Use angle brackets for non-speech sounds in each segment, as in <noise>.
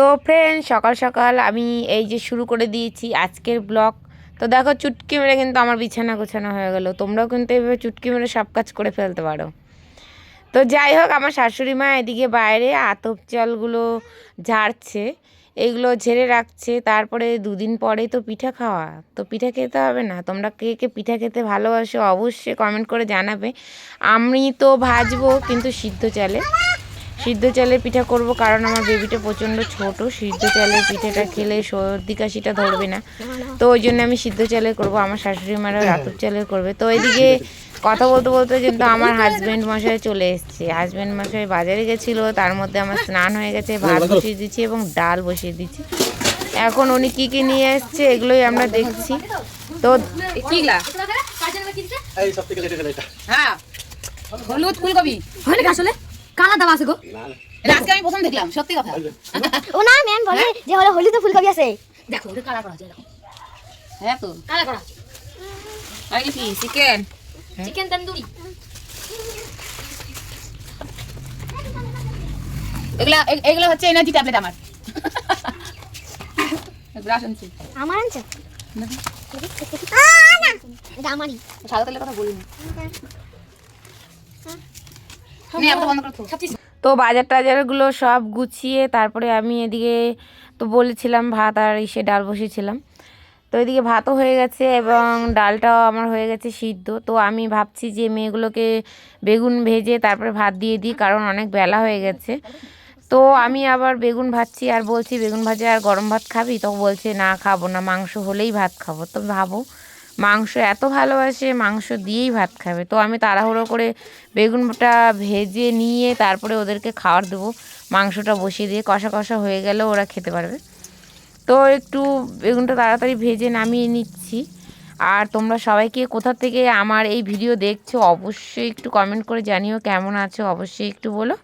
তো ফ্রেন্ড সকাল সকাল আমি এই যে শুরু করে দিয়েছি আজকের ব্লগ তো দেখো চুটকি মেরে কিন্তু আমার বিছানা গোছানো হয়ে গেল। তোমরাও কিন্তু এইভাবে চুটকি মেরে সব কাজ করে ফেলতে পারো। তো যাই হোক, আমার শাশুড়ি মা এদিকে বাইরে আতপ চালগুলো ঝাড়ছে এইগুলো ঝেড়ে রাখছে। তারপরে দুদিন পরে তো পিঠা খাওয়া। তো পিঠা খেতে হবে না। তোমরা কে কে পিঠা খেতে ভালোবাসো অবশ্যই কমেন্ট করে জানাবে। আমি তো ভাজবো কিন্তু সিদ্ধ চালে। সিদ্ধ চালের পিঠা করব কারণ আমার বেবিটা প্রচণ্ড ছোট। সিদ্ধ চালের পিঠাটা খেলে সর্দি কাশিটা ধরবে না। তো ওই জন্য আমি সিদ্ধ চালের করব আমার শাশুড়ি মারা রাতুর চালের করবে। তো এদিকে কথা বলতে বলতে কিন্তু আমার হাজব্যান্ড মশাই চলে এসছে। হাজব্যান্ড মশাই বাজারে গেছিল তার মধ্যে আমার স্নান হয়ে গেছে ভাত বসিয়ে দিচ্ছি এবং ডাল বসিয়ে দিচ্ছি। এখন উনি কী কী নিয়ে এসছে এগুলোই আমরা দেখছি। তো হ্যাঁ। হলুদ ফুলকপি। হয় নাকি আসলে? কালা দাম আছে গো। আজকে আমি প্রথম দেখলাম সত্যি কথা। <laughs> ও না ম্যাম বলে যে হলো হলুদ ফুলকপি আছে। দেখো ওটা কালা করা আছে দেখো। হ্যাঁ তো কালা করা আর কি চিকেন? চিকেন তন্দুরি। এগুলা এগুলো হচ্ছে এনার্জি ট্যাবলেট আমার। আনছি আমার আনছে আমারই। সাদা তেলের কথা বলিনি নে আবার বন্ধ করো তো। তো বাজার টাজারগুলো সব গুছিয়ে তারপরে আমি এদিকে তো বলেছিলাম ভাত আর ইসে ডাল বসিয়েছিলাম তো এদিকে ভাতও হয়ে গেছে এবং ডালটাও আমার হয়ে গেছে সিদ্ধ। তো আমি ভাবছি যে মেয়েগুলোকে বেগুন ভেজে তারপরে ভাত দিয়ে দিই কারণ অনেক বেলা হয়ে গেছে। তো আমি আবার বেগুন ভাজছি আর বলছি বেগুন ভাজা আর গরম ভাত খাবি? তো বলছে না খাব না মাংস হলেই ভাত খাব। তো ভাবো মাংস এত ভালোবাসে, মাংস দিয়েই ভাত খাবে। তো আমি তাড়াহুড়ো করে বেগুনটা ভেজে নিয়ে তারপরে ওদেরকে খাবার দেবো। মাংসটা বসিয়ে দিয়ে কষা কষা হয়ে গেলেও ওরা খেতে পারবে। তো একটু বেগুনটা তাড়াতাড়ি ভেজে নামিয়ে নিচ্ছি। আর তোমরা সবাইকে কোথা থেকে আমার এই ভিডিও দেখছ, অবশ্যই একটু কমেন্ট করে জানিও কেমন আছো, অবশ্যই একটু বলো।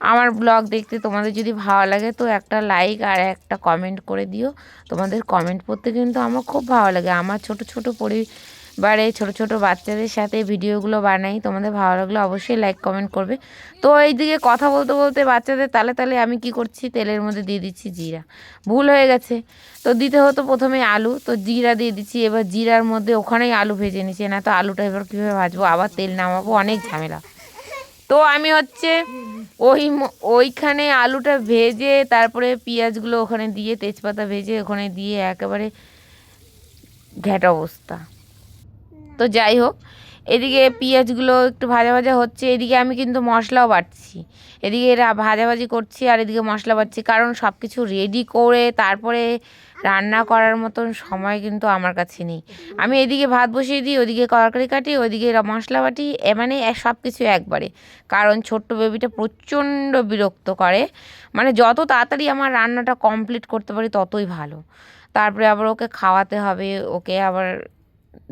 আমার ব্লগ দেখতে তোমাদের যদি ভালো লাগে, তো একটা লাইক আর একটা কমেন্ট করে দিও। তোমাদের কমেন্ট পড়তে কিন্তু আমার খুব ভালো লাগে। আমার ছোট ছোট পরিবারে, ছোট ছোট বাচ্চাদের সাথে ভিডিওগুলো বানাই। তোমাদের ভালো লাগলে অবশ্যই লাইক কমেন্ট করবে। তো এইদিকে কথা বলতে বলতে বাচ্চাদের তালে তালে আমি কি করছি? তেলের মধ্যে দিয়ে দিচ্ছি জিরা। ভুল হয়ে গেছে। তো দিতে হতো প্রথমে আলু। তো জিরা দিয়ে দিচ্ছি। এবার জিরার মধ্যে ওখানেই আলু ভেজে নিচ্ছি। না তো আলুটা এবার কীভাবে ভাজবো? আবার তেল নামাবো, অনেক ঝামেলা। তো আমি হচ্ছে ওই ওইখানে আলুটা ভেজে তারপরে পেঁয়াজগুলো ওখানে দিয়ে, তেজপাতা ভেজে ওখানে দিয়ে একেবারে ঘ্যাট অবস্থা। তো যাই হোক, এদিকে পেঁয়াজগুলো একটু ভাজা ভাজা হচ্ছে, এদিকে আমি কিন্তু মশলাও বাটছি। এদিকে এরা ভাজাভাজি করছি আর এদিকে মশলা বাটছি, কারণ সব কিছু রেডি করে তারপরে রান্না করার মতন সময় কিন্তু আমার কাছে নেই। আমি এদিকে ভাত বসিয়ে দিই, ওদিকে তরকারি কাটি ওইদিকে রা- মশলা বাটি, এ মানে সব কিছু একবারে। কারণ ছোট্ট বেবিটা প্রচণ্ড বিরক্ত করে। মানে যত তাড়াতাড়ি আমার রান্নাটা কমপ্লিট করতে পারি ততই ভালো। তারপরে আবার ওকে খাওয়াতে হবে, ওকে আবার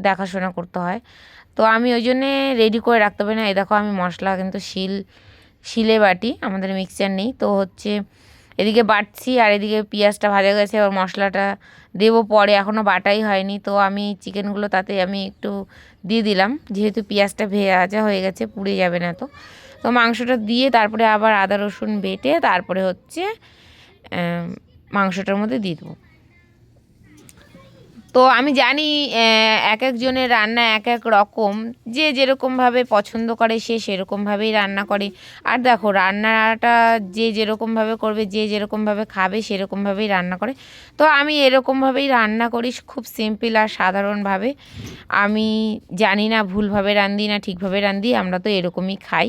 দেখাশোনা করতে হয়। তো আমি ওই জন্যে রেডি করে রাখতে পারি না। এই দেখো আমি মশলা কিন্তু শিল, শিলে বাটি, আমাদের মিক্সচার নেই। তো হচ্ছে এদিকে বাটছি আর এদিকে পেঁয়াজটা ভাজা গেছে, এবার মশলাটা দেবো পরে। এখনও বাটাই হয়নি, তো আমি চিকেনগুলো তাতে আমি একটু দিয়ে দিলাম। যেহেতু পেঁয়াজটা ভেজা হয়ে গেছে, পুড়ে যাবে না তো। তো মাংসটা দিয়ে তারপরে আবার আদা রসুন বেটে তারপরে হচ্ছে মাংসটার মধ্যে দিয়ে দেবো। তো আমি জানি এক একজনের রান্না এক এক রকম। যে যেরকমভাবে পছন্দ করে, সে সেরকমভাবেই রান্না করে। আর দেখো, রান্নাটা যে যেরকমভাবে করবে, যে যেরকমভাবে খাবে, সেরকমভাবেই রান্না করে। তো আমি এরকমভাবেই রান্না করি, খুব সিম্পল আর সাধারণভাবে। আমি জানি না ভুলভাবে রান্ধি না ঠিকভাবে রান্ধি আমরা তো এরকমই খাই।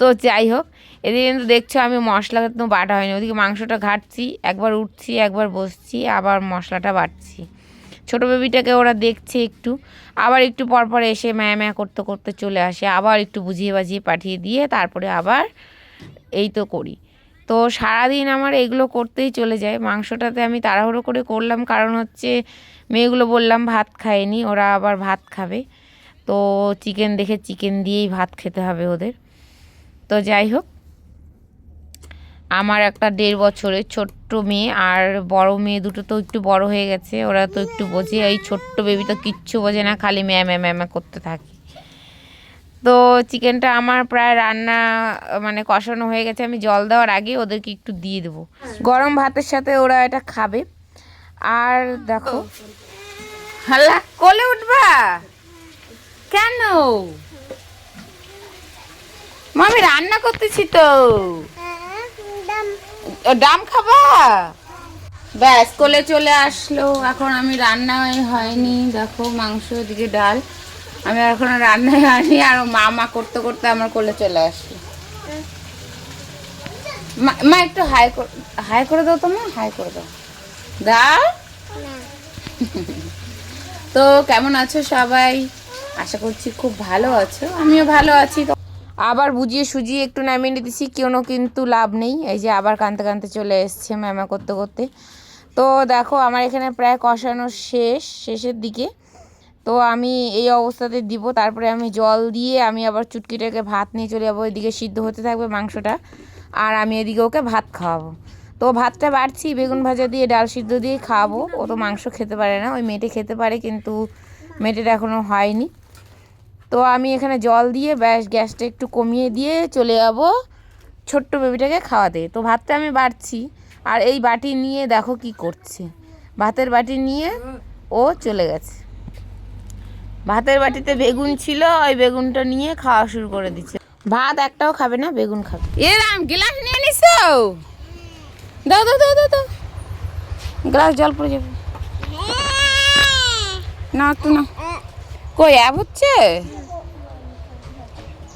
তো যাই হোক, এদিকে কিন্তু দেখছ আমি মশলা কিন্তু বাটা হয়নি। ওদিকে মাংসটা ঘাটছি, একবার উঠছি, একবার বসছি, আবার মশলাটা বাটছি। ছোটো বেবিটাকে ওরা দেখছে একটু। আবার একটু পর পর এসে ম্যা ম্যা করতে করতে চলে আসে। আবার একটু বুঝিয়ে বাজিয়ে পাঠিয়ে দিয়ে তারপরে আবার এই তো করি। তো সারাদিন আমার এগুলো করতেই চলে যায়। মাংসটাতে আমি তাড়াহুড়ো করে করলাম। কারণ হচ্ছে মেয়েগুলো বললাম ভাত খায়নি, ওরা আবার ভাত খাবে। তো চিকেন দেখে চিকেন দিয়েই ভাত খেতে হবে ওদের। তো যাই হোক আমার একটা দেড় বছরের ছোট্ট মেয়ে আর বড় মেয়ে দুটো তো একটু বড় হয়ে গেছে ওরা তো একটু বোঝে এই ছোট্ট বেবি তো কিচ্ছু বোঝে না খালি ম্যা ম্যা ম্যা করতে থাকে। তো চিকেনটা আমার প্রায় রান্না মানে কষানো হয়ে গেছে আমি জল দেওয়ার আগে ওদেরকে একটু দিয়ে দেবো। গরম ভাতের সাথে ওরা এটা খাবে। আর দেখো। হাল্লা কোলে উঠবা? কেন? মা, আমি রান্না করতেছি তো। ডাম খাবা? ব্যাস, কোলে চলে আসলো। এখন আমি রান্নাই হয়নি। দেখো, মাংস, এদিকে ডাল। আমি এখনও রান্নাই হয়নি, আর মা মা করতে করতে আমার কোলে চলে আসলো। মা- একটু হাই হাই করে দাও তো, মা, হাই করে দাও। দাও। তো কেমন আছো সবাই? আশা করছি খুব ভালো আছো। আমিও ভালো আছি আবার বুঝিয়ে সুজিয়ে একটু নামিয়ে নিতেছি কোনো কিন্তু লাভ নেই। এই যে আবার কানতে কানতে চলে এসছে ম্যামা করতে করতে। তো দেখো, আমার এখানে প্রায় কষানো শেষ, শেষের দিকে। তো আমি এই অবস্থাতে দিব, তারপরে আমি জল দিয়ে আমি আবার চুটকিটাকে ভাত নিয়ে চলে যাব। এদিকে সিদ্ধ হতে থাকবে মাংসটা, আর আমি এদিকে ওকে ভাত খাওয়াবো। তো ভাতটা বাড়ছি, বেগুন ভাজা দিয়ে, ডাল সিদ্ধ দিয়ে খাওয়াবো ও তো মাংস খেতে পারে না, ওই মেটে খেতে পারে, কিন্তু মেটের এখনও হয়নি। তো আমি এখানে জল দিয়ে ব্যাস গ্যাসটা একটু কমিয়ে দিয়ে চলে যাব ছোট্ট বেবিটাকে খাওয়াতে। তো ভাতটা আমি বাড়ছি। আর এই বাটি নিয়ে দেখো কি করছে। ভাতের বাটি নিয়ে ও চলে গেছে। ভাতের বাটিতে বেগুন ছিল, ওই বেগুনটা নিয়ে খাওয়া শুরু করে দিচ্ছে। ভাত একটাও খাবে না, বেগুন খাবে। এ রাম, গ্লাস নিয়ে নিছো? দাও দাও দাও দাও দাও। গ্লাস জল পড়ে যাবে। না একটু না। কই, অ্যাপ হচ্ছে?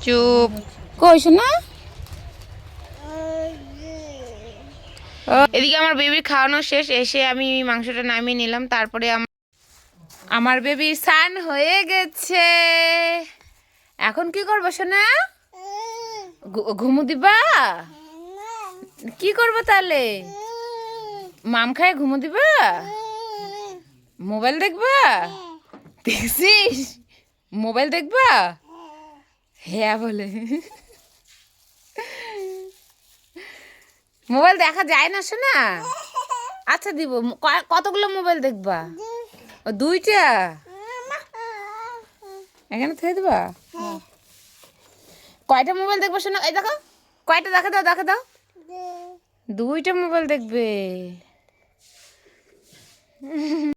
চুপ। কই শোনা। ও, এদিকে আমার বেবির খাওয়ানো শেষ এসে আমি মাংসটা নামিয়ে নিলাম তারপরে আম- আমার বেবি সান হয়ে গেছে। এখন কি করব সোনা ঘুমু দিবা? কি করব তাহলে? মাম খায় ঘুমু দিবা? মোবাইল দেখবা? দেখছিস? মোবাইল দেখবা? হ্যাঁ বলে। মোবাইল দেখা যায় না শোনা আচ্ছা দিব। কতগুলো মোবাইল দেখবা? ও, দুইটা? এখানে থেকে দেবা? কয়টা মোবাইল দেখব শোনা এই দেখো, কয়টা দেখা দাও দেখা দাও। দুইটা মোবাইল দেখবে।